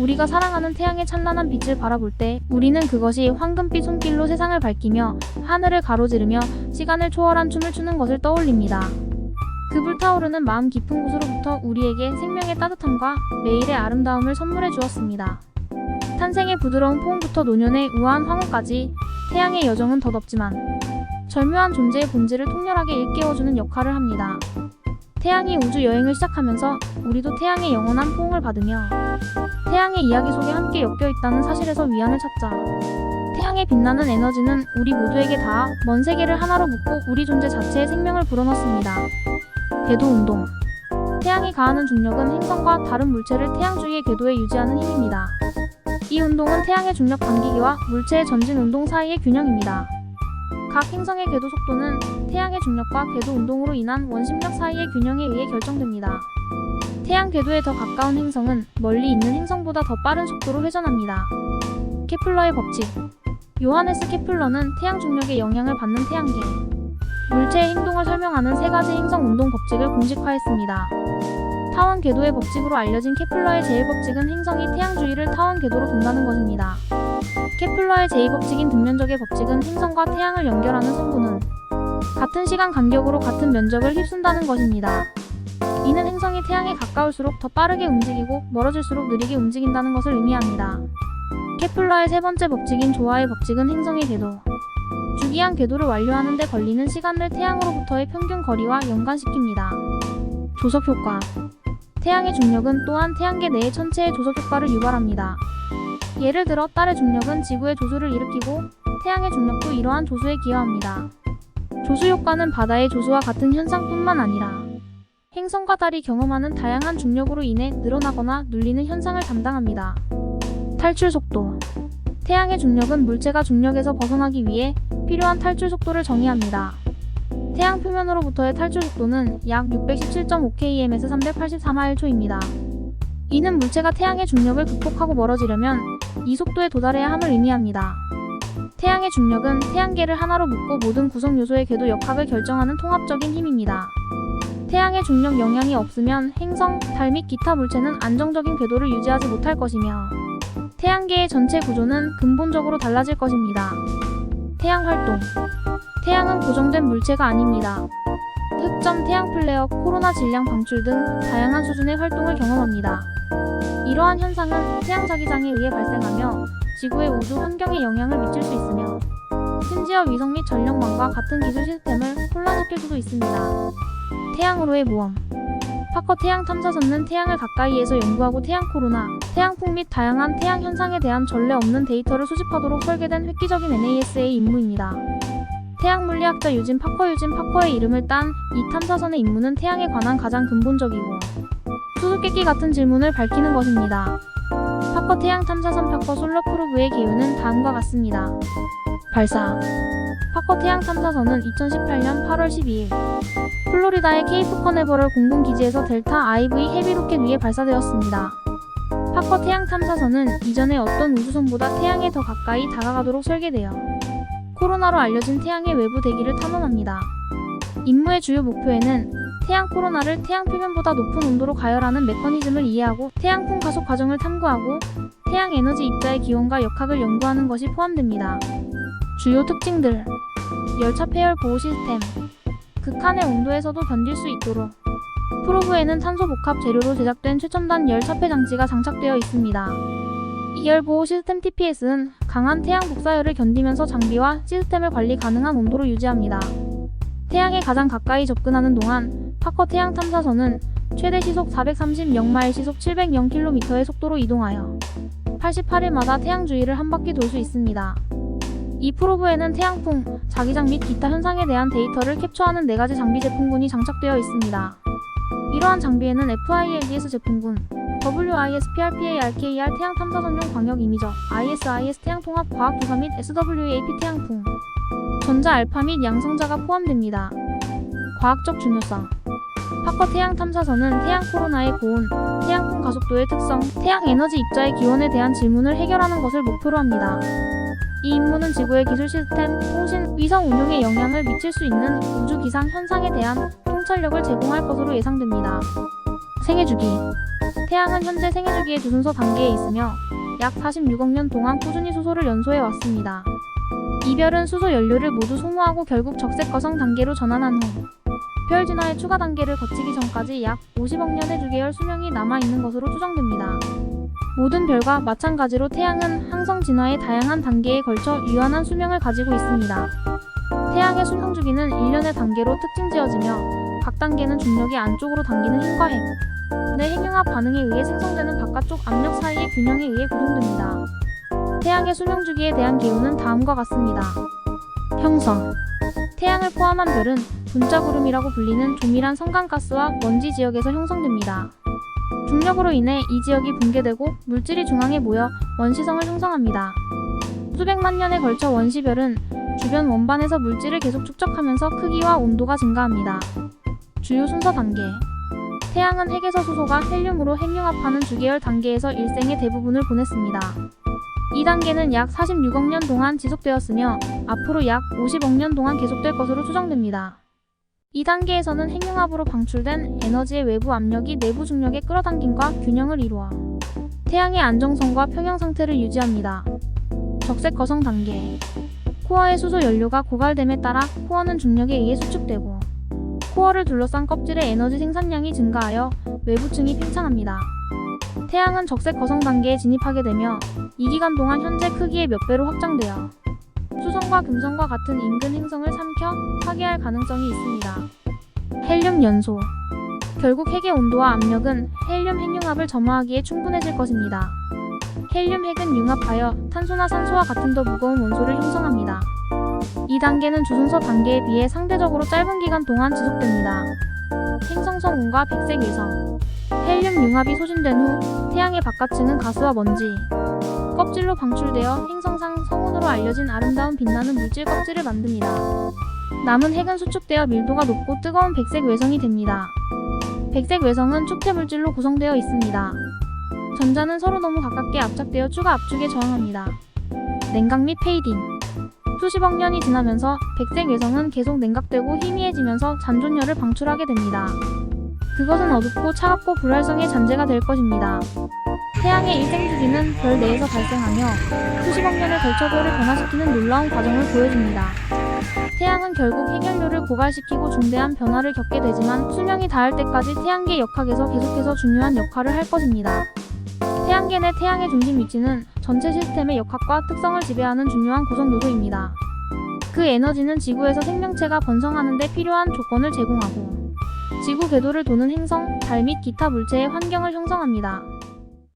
우리가 사랑하는 태양의 찬란한 빛을 바라볼 때 우리는 그것이 황금빛 손길로 세상을 밝히며 하늘을 가로지르며 시간을 초월한 춤을 추는 것을 떠올립니다. 그 불타오르는 마음 깊은 곳으로부터 우리에게 생명의 따뜻함과 매일의 아름다움을 선물해 주었습니다. 탄생의 부드러운 포옹부터 노년의 우아한 황혼까지 태양의 여정은 덧없지만 절묘한 존재의 본질을 통렬하게 일깨워주는 역할을 합니다. 태양이 우주 여행을 시작하면서 우리도 태양의 영원한 포옹을 받으며 태양의 이야기 속에 함께 엮여 있다는 사실에서 위안을 찾자. 태양의 빛나는 에너지는 우리 모두에게 닿아 먼 세계를 하나로 묶고 우리 존재 자체의 생명을 불어넣습니다. 궤도 운동. 태양이 가하는 중력은 행성과 다른 물체를 태양 주위의 궤도에 유지하는 힘입니다. 이 운동은 태양의 중력 반기기와 물체의 전진 운동 사이의 균형입니다. 각 행성의 궤도 속도는 태양의 중력과 궤도 운동으로 인한 원심력 사이의 균형에 의해 결정됩니다. 태양 궤도에 더 가까운 행성은 멀리 있는 행성보다 더 빠른 속도로 회전합니다. 케플러의 법칙 요하네스 케플러는 태양 중력의 영향을 받는 태양계 물체의 행동을 설명하는 세 가지 행성 운동 법칙을 공식화했습니다. 타원 궤도의 법칙으로 알려진 케플러의 제1법칙은 행성이 태양 주위를 타원 궤도로 돈다는 것입니다. 케플러의 제2법칙인 등면적의 법칙은 행성과 태양을 연결하는 성분은 같은 시간 간격으로 같은 면적을 휩쓴다는 것입니다. 이는 행성이 태양에 가까울수록 더 빠르게 움직이고 멀어질수록 느리게 움직인다는 것을 의미합니다. 케플러의 세 번째 법칙인 조화의 법칙은 행성의 궤도, 주기한 궤도를 완료하는 데 걸리는 시간을 태양으로부터의 평균 거리와 연관시킵니다. 조석 효과 태양의 중력은 또한 태양계 내의 천체의 조석 효과를 유발합니다. 예를 들어 달의 중력은 지구의 조수를 일으키고 태양의 중력도 이러한 조수에 기여합니다. 조수 효과는 바다의 조수와 같은 현상뿐만 아니라 행성과 달이 경험하는 다양한 중력으로 인해 늘어나거나 눌리는 현상을 담당합니다. 탈출 속도 태양의 중력은 물체가 중력에서 벗어나기 위해 필요한 탈출 속도를 정의합니다. 태양 표면으로부터의 탈출 속도는 약 617.5km에서 384마일/초입니다. 이는 물체가 태양의 중력을 극복하고 멀어지려면 이 속도에 도달해야 함을 의미합니다. 태양의 중력은 태양계를 하나로 묶고 모든 구성 요소의 궤도 역학을 결정하는 통합적인 힘입니다. 태양의 중력 영향이 없으면 행성, 달 및 기타 물체는 안정적인 궤도를 유지하지 못할 것이며 태양계의 전체 구조는 근본적으로 달라질 것입니다. 태양 활동 태양은 고정된 물체가 아닙니다. 흑점 태양 플레어, 코로나 질량 방출 등 다양한 수준의 활동을 경험합니다. 이러한 현상은 태양 자기장에 의해 발생하며 지구의 우주 환경에 영향을 미칠 수 있으며 심지어 위성 및 전력망과 같은 기술 시스템을 혼란시킬 수도 있습니다. 태양으로의 모험 파커 태양 탐사선은 태양을 가까이에서 연구하고 태양 코로나, 태양풍 및 다양한 태양 현상에 대한 전례 없는 데이터를 수집하도록 설계된 획기적인 NASA의 임무입니다. 태양 물리학자 유진 파커 유진 파커의 이름을 딴 이 탐사선의 임무는 태양에 관한 가장 근본적이고 수수께끼 같은 질문을 밝히는 것입니다. 파커 태양 탐사선 파커 솔러 프로브의 기후는 다음과 같습니다. 발사 파커 태양 탐사선은 2018년 8월 12일 플로리다의 케이프 커네버럴 공군기지에서 델타 IV 헤비 로켓 위에 발사되었습니다. 파커 태양 탐사선은 이전의 어떤 우주선보다 태양에 더 가까이 다가가도록 설계되어 코로나로 알려진 태양의 외부 대기를 탐험합니다. 임무의 주요 목표에는 태양 코로나를 태양 표면보다 높은 온도로 가열하는 메커니즘을 이해하고 태양풍 가속 과정을 탐구하고 태양 에너지 입자의 기원과 역학을 연구하는 것이 포함됩니다. 주요 특징들 열차 폐열 보호 시스템 극한의 온도에서도 견딜 수 있도록 프로브에는 탄소 복합 재료로 제작된 최첨단 열 차폐 장치가 장착되어 있습니다. 이열 보호 시스템 TPS는 강한 태양 복사열을 견디면서 장비와 시스템을 관리 가능한 온도로 유지합니다. 태양에 가장 가까이 접근하는 동안 파커 태양 탐사선은 최대 시속 430영마일 시속 700km의 속도로 이동하여 88일마다 태양 주위를 한 바퀴 돌 수 있습니다. 이 프로브에는 태양풍, 자기장 및 기타 현상에 대한 데이터를 캡처하는 4가지 장비 제품군이 장착되어 있습니다. 이러한 장비에는 FILDS 제품군, WISPRPA-RKR 태양 탐사선용 광역 이미저, ISIS 태양 통합 과학 조사 및 SWAP 태양풍, 전자 알파 및 양성자가 포함됩니다. 과학적 중요성 파커 태양 탐사선은 태양 코로나의 고온, 태양풍 가속도의 특성, 태양 에너지 입자의 기원에 대한 질문을 해결하는 것을 목표로 합니다. 이 임무는 지구의 기술 시스템, 통신, 위성 운용에 영향을 미칠 수 있는 우주 기상 현상에 대한 통찰력을 제공할 것으로 예상됩니다. 생애주기 태양은 현재 생애주기의 두 순서 단계에 있으며 약 46억 년 동안 꾸준히 수소를 연소해 왔습니다. 이별은 수소 연료를 모두 소모하고 결국 적색 거성 단계로 전환한 후 별 진화의 추가 단계를 거치기 전까지 약 50억 년의 주계열 수명이 남아 있는 것으로 추정됩니다. 모든 별과 마찬가지로 태양은 항성 진화의 다양한 단계에 걸쳐 유한한 수명을 가지고 있습니다. 태양의 수명 주기는 일련의 단계로 특징 지어지며 각 단계는 중력이 안쪽으로 당기는 힘과 핵, 내 핵융합 반응에 의해 생성되는 바깥쪽 압력 사이의 균형에 의해 구동됩니다. 태양의 수명 주기에 대한 기호는 다음과 같습니다. 형성 태양을 포함한 별은 분자구름이라고 불리는 조밀한 성간가스와 먼지 지역에서 형성됩니다. 중력으로 인해 이 지역이 붕괴되고 물질이 중앙에 모여 원시성을 형성합니다. 수백만 년에 걸쳐 원시별은 주변 원반에서 물질을 계속 축적하면서 크기와 온도가 증가합니다. 주요 순서 단계 태양은 핵에서 수소가 헬륨으로 핵융합하는 주계열 단계에서 일생의 대부분을 보냈습니다. 이 단계는 약 46억 년 동안 지속되었으며 앞으로 약 50억 년 동안 계속될 것으로 추정됩니다. 이 단계에서는 핵융합으로 방출된 에너지의 외부 압력이 내부 중력의 끌어당김과 균형을 이루어 태양의 안정성과 평형 상태를 유지합니다. 적색 거성 단계 코어의 수소 연료가 고갈됨에 따라 코어는 중력에 의해 수축되고 코어를 둘러싼 껍질의 에너지 생산량이 증가하여 외부층이 팽창합니다. 태양은 적색 거성 단계에 진입하게 되며 이 기간 동안 현재 크기의 몇 배로 확장되어 수성과 금성과 같은 인근 행성을 삼켜 파괴할 가능성이 있습니다. 헬륨 연소 결국 핵의 온도와 압력은 헬륨 핵융합을 점화하기에 충분해질 것입니다. 헬륨 핵은 융합하여 탄소나 산소와 같은 더 무거운 원소를 형성합니다. 이 단계는 주순서 단계에 비해 상대적으로 짧은 기간 동안 지속됩니다. 행성성 운과 백색 위성 헬륨 융합이 소진된 후 태양의 바깥층은 가스와 먼지, 껍질로 방출되어 행성상 성운으로 알려진 아름다운 빛나는 물질 껍질을 만듭니다. 남은 핵은 수축되어 밀도가 높고 뜨거운 백색 외성이 됩니다. 백색 외성은 축태 물질로 구성되어 있습니다. 전자는 서로 너무 가깝게 압착되어 추가 압축에 저항합니다. 냉각 및 페이딩 수십억 년이 지나면서 백색 외성은 계속 냉각되고 희미해지면서 잔존열을 방출하게 됩니다. 그것은 어둡고 차갑고 불활성의 잔재가 될 것입니다. 태양의 일생주기는 별 내에서 발생하며 수십억 년을 걸쳐 별을 변화시키는 놀라운 과정을 보여줍니다. 태양은 결국 핵연료를 고갈시키고 중대한 변화를 겪게 되지만 수명이 닿을 때까지 태양계 역학에서 계속해서 중요한 역할을 할 것입니다. 태양계 내 태양의 중심 위치는 전체 시스템의 역학과 특성을 지배하는 중요한 구성 요소입니다. 그 에너지는 지구에서 생명체가 번성하는 데 필요한 조건을 제공하고 지구 궤도를 도는 행성, 달 및 기타 물체의 환경을 형성합니다.